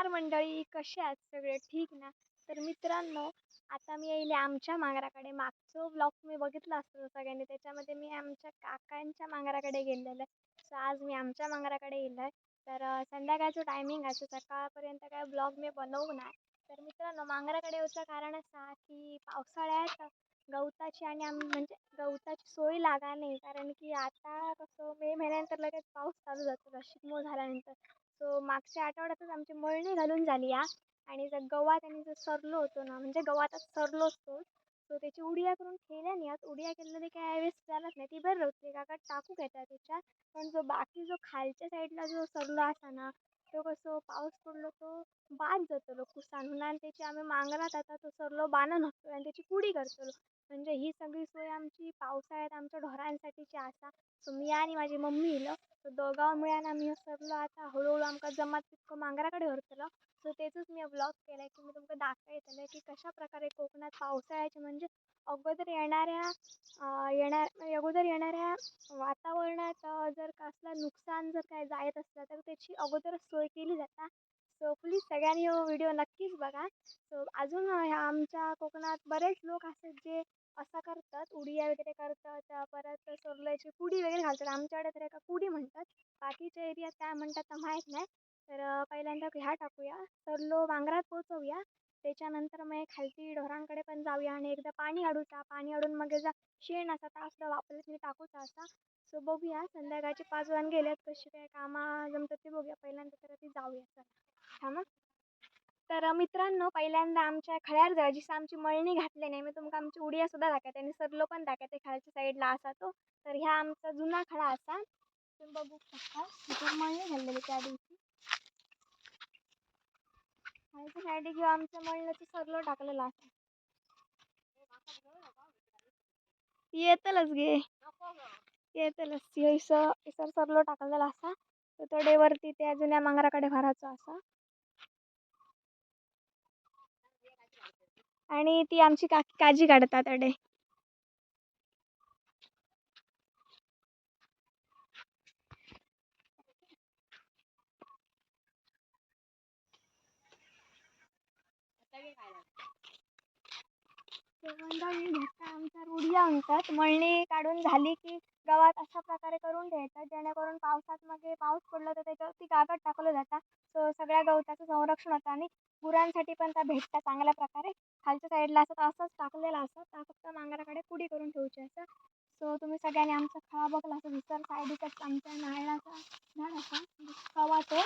नमस्कार मंडळी कसे आहात सगळे? ठीक ना? तर मित्रांनो आता मी येईल आमच्या मांगराकडे. मागचं ब्लॉग मी बघितला असतो सगळ्यांनी. त्याच्यामध्ये मी आमच्या काकांच्या मांगराकडे गेलेलं. आहे आज मी आमच्या मांगराकडे येईल. आहे तर संध्याकाळचं टायमिंग असं सकाळपर्यंत काय ब्लॉग मी बनवू नाही तर मित्रांनो मांगराकडे यायचं कारण असं की पावसाळ्यात गवताची आणि आम म्हणजे गवताची सोय लागा नाही. कारण की आता कसं मे महिन्यानंतर लगेच पाऊस चालू जातो. शिगमो झाल्यानंतर. सो मागच्या आठवड्यातच आमची मळणी घालून झाली या. आणि जर गवात आणि जर सरलो होतो ना म्हणजे गवातच सरलो असतो सो त्याची उडिया करून ठेवल्या नाही आज उडिया केलेली काय वेस्ट जाणार नाही. ती बरं होती काका टाकू घेतात त्याच्यात पण जो बाकी जो खालच्या साईडला जो सरलो असा ना तो कसं पाऊस पडलो तो बाद जातलो कुसान. आणि त्याची आम्ही मांगरात आता तो सरलो बांधून असतो आणि त्याची कुडी करतलो म्हणजे ही सगळी सोय आमची पावसाळ्यात आमच्या ढोरांसाठीची आसा. सो मी आणि माझी मम्मी येलो सो दोघां मिळून आम्ही सरलो आता हळूहळू आमकां जमात तितकं मांगराकडे व्हरतलो सो तेचंच मी ब्लॉग केला की मी तुमकां दाखयतलें की कशा प्रकारे कोकणात पावसाळ्याचे म्हणजे अगोदर येणाऱ्या येणार म्हणजे अगोदर येणाऱ्या वातावरणात जर कसला नुकसान जर काय जायत असलं तर त्याची अगोदर सोय केली जाता. सो प्लीज सगळ्यांनी हो व्हिडिओ नक्कीच बघा. सो अजून ह्या आमच्या कोकणात बरेच लोक असतात जे असं करतात उडिया वगैरे करतात परत सोर्ल्याची कुडी वगैरे घालतात. आमच्याकडे तर एका कुडी म्हणतात. बाकीच्या एरियात काय म्हणतात तर माहीत नाही. तर पहिल्यांदा ह्या टाकूया. सरलो वांगरात पोचवूया त्याच्यानंतर मग खालती ढोरांकडे पण जाऊया आणि एकदा पाणी अडूचा पाणी अडून मग जा शेण असा तासला वापरलं तिथे टाकूचा असा. सो बघूया संध्याकाळचे पाच वाजून गेल्यात कशी काय कामा जमतात ते बघूया. पहिल्यांदा तर ती जाऊया. चला. थांबा. तर मित्रांनो पहिल्यांदा आमच्या खळ्यार जाय जिसं आमची मळणी घातली नाही मी तुमका आमची उडिया सुद्धा दाखवते आणि सरलो पण दाखवते खालच्या साईडला असा तो. तर ह्या आमचा जुना खळा असा. तुम्ही बघू शकता. इथे मळणी घाललेली त्या दिवशी. खालच्या साईडी किंवा आमच्या मळण्याचं सरलो टाकलेला असा. येतलच गे. येतलच. ह्यो सरलो टाकलेला असा. तो डेवरती त्या जुन्या मांगराकडे भरायचा असा. आणि ती आमची काकी काजी काढतात अडे. आमच्या रुडिया म्हणतात मळणी काढून झाली की गावात अशा प्रकारे करून ठेवतात जेणेकरून पावसात मध्ये पाऊस पडला तर त्याच्यावरती कागद टाकलं जातं. सो सगळ्या गवताचं संरक्षण होतं आणि गुरांसाठी पण त्या भेटतात चांगल्या प्रकारे. खालच्या साईडला असं असंच टाकलेलं असं त्या फक्त मांगराकडे पुडी करून ठेवूची असं. सो तुम्ही सगळ्यांनी आमचा खळा बघला असं विसर साईडीतच आमच्या नारळाचा झाड असा कवाचं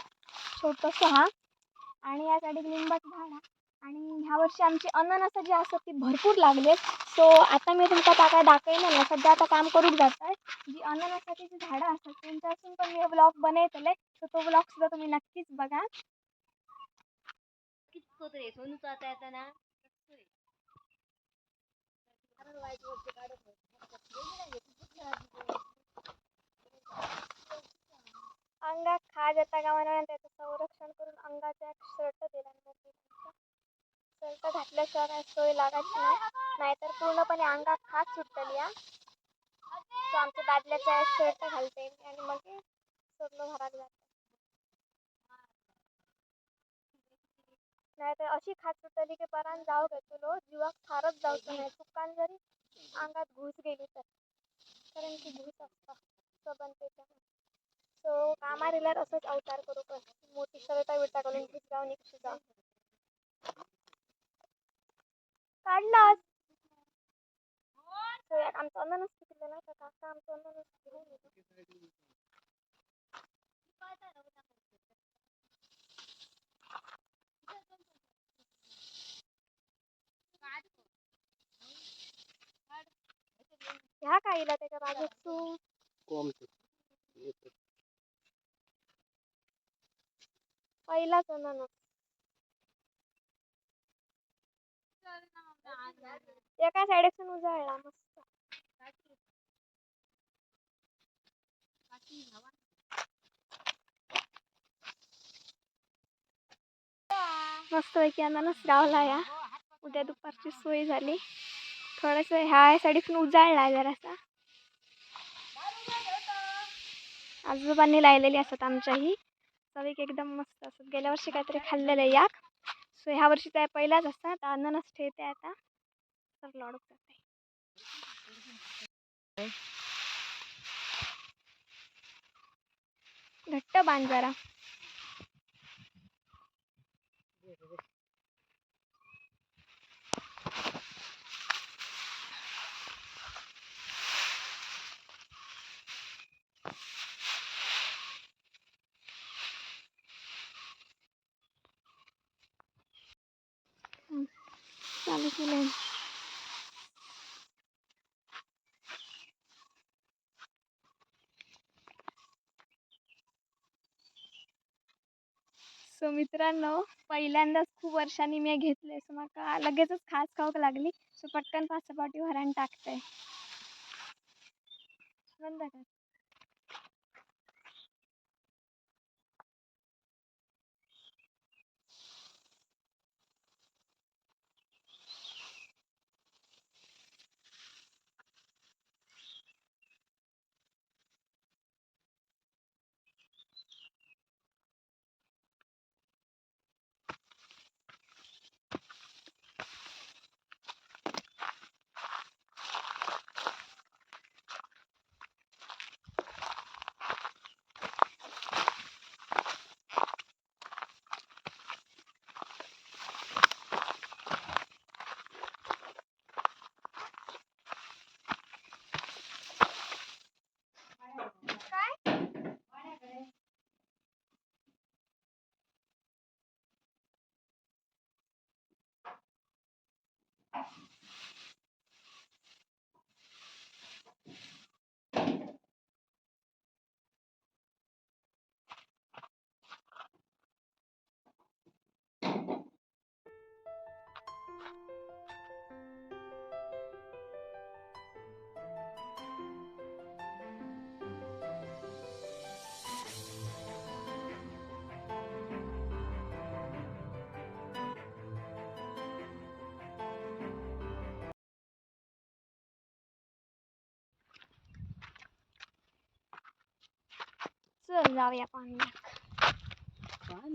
छोटंसं हा. आणि या साईडीक लिंबाचं झाड आणि ह्या वर्षी आमची अननसं जी असतात ती भरपूर लागले सो आता मी तुमचा काय दाखवलं ना. सध्या आता काम करून जात आहे जी अननसाची जी झाडं असतात त्यांच्यापासून पण मी ब्लॉग बनवतले सो तो ब्लॉग सुद्धा तुम्ही नक्कीच बघा. रे सोनूचं आता येताना अंगात खाज येता कामा नये संरक्षण करून अंगाचा शर्ट दिला शर्ट घातल्याशिवाय काय सोय लागायची नाही. नाहीतर पूर्णपणे अंगात खास सुटतली या. सो आमच्या दादल्याचा शर्ट घालते आणि मग सगळं घरात जाते. नाहीतर अशी खात सुटली की परान जाऊ घेतलो जीवाक फारच जाऊचं नाही. चुकान जरी अंगात घुस गेली तर. कारण की घुस असतं सबंधतेच्या सो कामार असंच अवतार करू कर मोठी शर्ट विटा घालून घुस जाऊन एक जाऊ काढलास. आमचं अननस पिकलं ना तर काका आमचं घेऊन येतो ह्या काहीला त्याच्या बाजूक पहिलाच अननस. एका साईडसून उजळला मस्त. मस्त पैकी अननस लावला या. उद्या दुपारची सोय झाली. थोडंसं ह्या साईडीतून उजाळला जरासा. आजोबांनी लायलेली असतात आमच्याही. चवीक एकदम मस्त असत गेल्या वर्षी काहीतरी खाल्लेलं आहे याक. सो ह्या वर्षी त्या पहिलाच असतात. अननस ठेवते आता. तर लाडू करते घट्ट बांध जरा. चालू केलं सो मित्रांनो पहिल्यांदाच खूप वर्षांनी मी घेतले सो म्हाका लगेचच खास खाऊक लागली. सो पटकन पाचपाटी व्हरान टाकते. बंद चल जाऊया पाण्यात.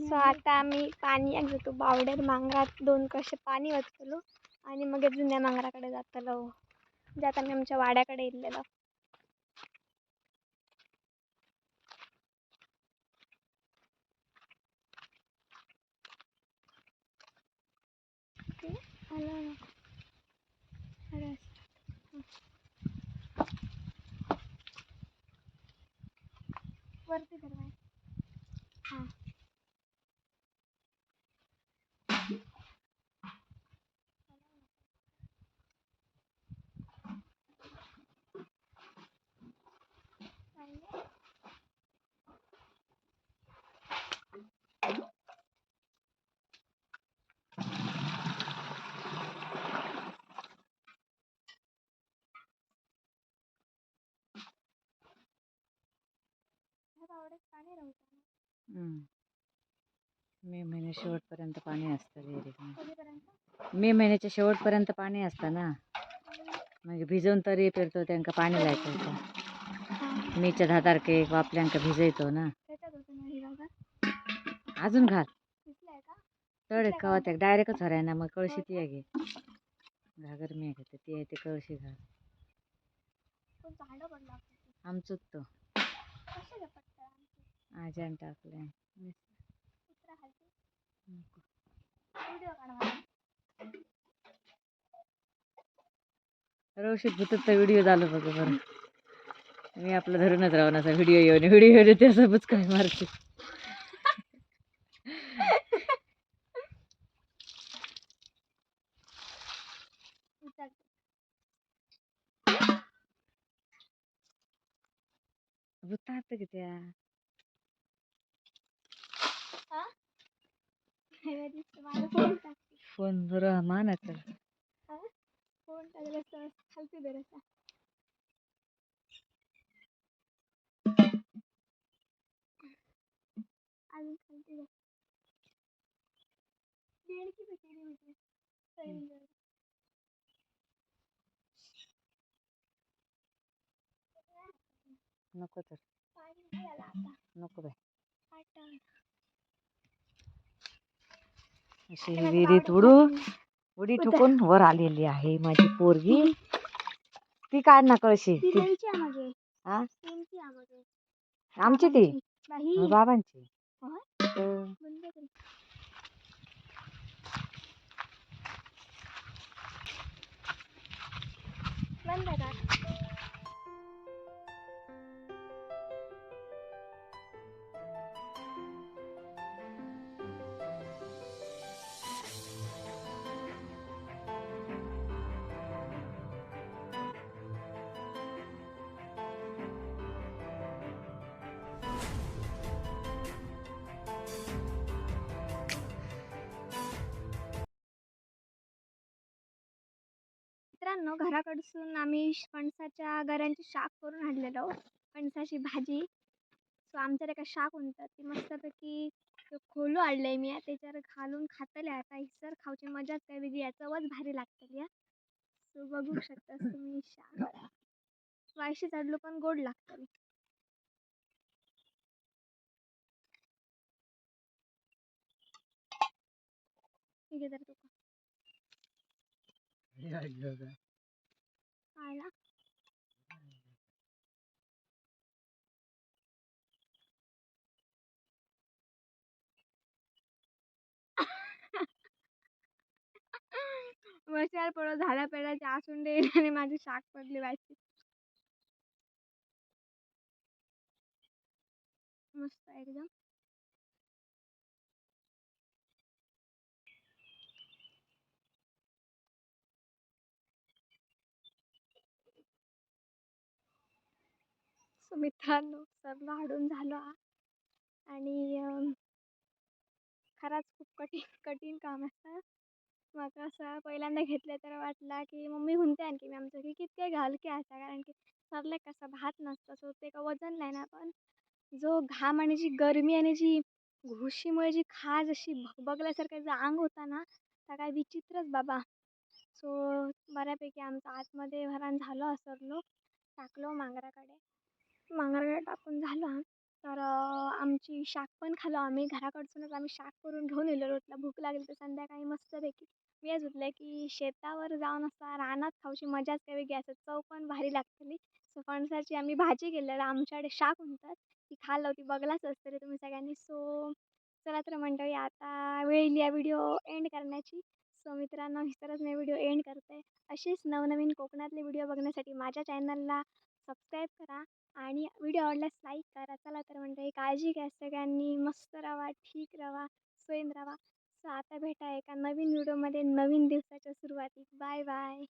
सो आता आम्ही पाणी जातो बावड्यात मांगरात दोन कसे पाणी वाचतलो आणि मग जुन्या मांगराकडे जातलो. ज्यात आम्ही आमच्या वाड्याकडे इल्लेलो ओके आलो ना अरे हं. वरती धर बाय हां चांगलं. ह्या बावड्यात पाणी राहतं ना हम्म. मे महिन्या शेवटपर्यंत पाणी असतं विहिरीत मे महिन्याच्या शेवटपर्यंत पाणी असतं ना. म्हणजे भिजवून तरी पेरतो त्यांना पाणी लायचं होतं हां मेच्या दहा तारखेक आपल्यांका भिजयतो ना. ही अजून घाल. तळ? कवा त्या डायरेक्टच हराय ना मग कळशी ती आहे घे घागर मी घेते ती आहे ते कळशी घाल. आमचंच तो आमची आज्यान टाकलंय. कुत्रा खालती व्हिडिओ झालं रवशीत भूतचा व्हिडिओ झालो बघ बरं. मी आपलं धरूनच राहून असा व्हिडिओ येऊन व्हिडिओ येऊन ते असं काय मारते. उचल त्या की त्या हा हे दिसतं माझा फोन टाकते फोन बरं मानाचं हा फोन टाकला तर. खालती धरायचा अजून खालती धर बेडकी भेटेली भेटेल सैल नको तर. आता नको बाय अशी माझं विहिरीत बावडं उडू. ठोकून वर आलेली आहे माझी पोरगी. ती काढ ना कळशी ती हा आमची ती? बाबांची. मित्रांनो घराकडसून आम्ही फणसाच्या गऱ्यांची शाक करून आणलेलो. फणसाची भाजी. सो आमच्याकडे एका शाक म्हणतात ती मस्तपैकी खोलू खोलो आणलंय मी. त्याच्यावर घालून खातले आता हिसर खाऊची मजाच काय वेगळी आहे. चवच भारी लागतली या सो बघू शकता तुम्ही शाक वायशी चढलो पण गोड लागतली ठीक आहे तर तुका आला वर्षाला पडो झाडा पेडाचे आसून देईल आणि माझी शाक पडली व्हायची मस्त एकदम. सो मित्रांनो सर्व हाडून झालो आ आणि खरंच खूप कठीण कठीण काम असतं म्हाका असं पहिल्यांदा घेतलं तर वाटला की मम्मी म्हणते आणखी मी आमचं की कितके हलके असा कारण की सरले कसा भात नसतं सो ते का वजन नाही ना पण जो घाम आणि जी गरमी आणि जी घुशीमुळे जी खाज अशी भगबगल्यासारखं जे अंग होता ना तर काय विचित्रच बाबा. सो बऱ्यापैकी आमचं आतमध्ये भरान झालं असरलो टाकलो मांगराकडे. मांगराकडे टाकून झाला तर आमची शाक पण खालो आम्ही. घराकडसूनच आम्ही शाक करून घेऊन येलो रोटला भूक लागली तर संध्याकाळी मस्तपैकी. मी हेच उठलं की शेतावर जाऊन असा रानात खाऊची मजाच काही वेगळी चव पण भारी लागतली. सो फणसाची आम्ही भाजी केलेलं आमच्याकडे शाक म्हणतात ती खाल्लं होती. बघलाच असतं रे तुम्ही सगळ्यांनी. सो चला तर मंडळी आता वेळ या व्हिडिओ एंड करण्याची. सो मित्रांनो हिसरच मी व्हिडिओ एंड करते. असेच नवनवीन कोकणातले व्हिडिओ बघण्यासाठी माझ्या चॅनलला सबस्क्राईब करा. आणि व्हिडिओ आवडल्यास लाईक करा. चला तर मंडळी काळजी घ्या सगळ्यांनी. मस्त राहा ठीक राहा स्वयं राहा सो आता भेटा एका नवीन व्हिडिओमध्ये नवीन दिवसाच्या सुरुवातीत. Bye bye.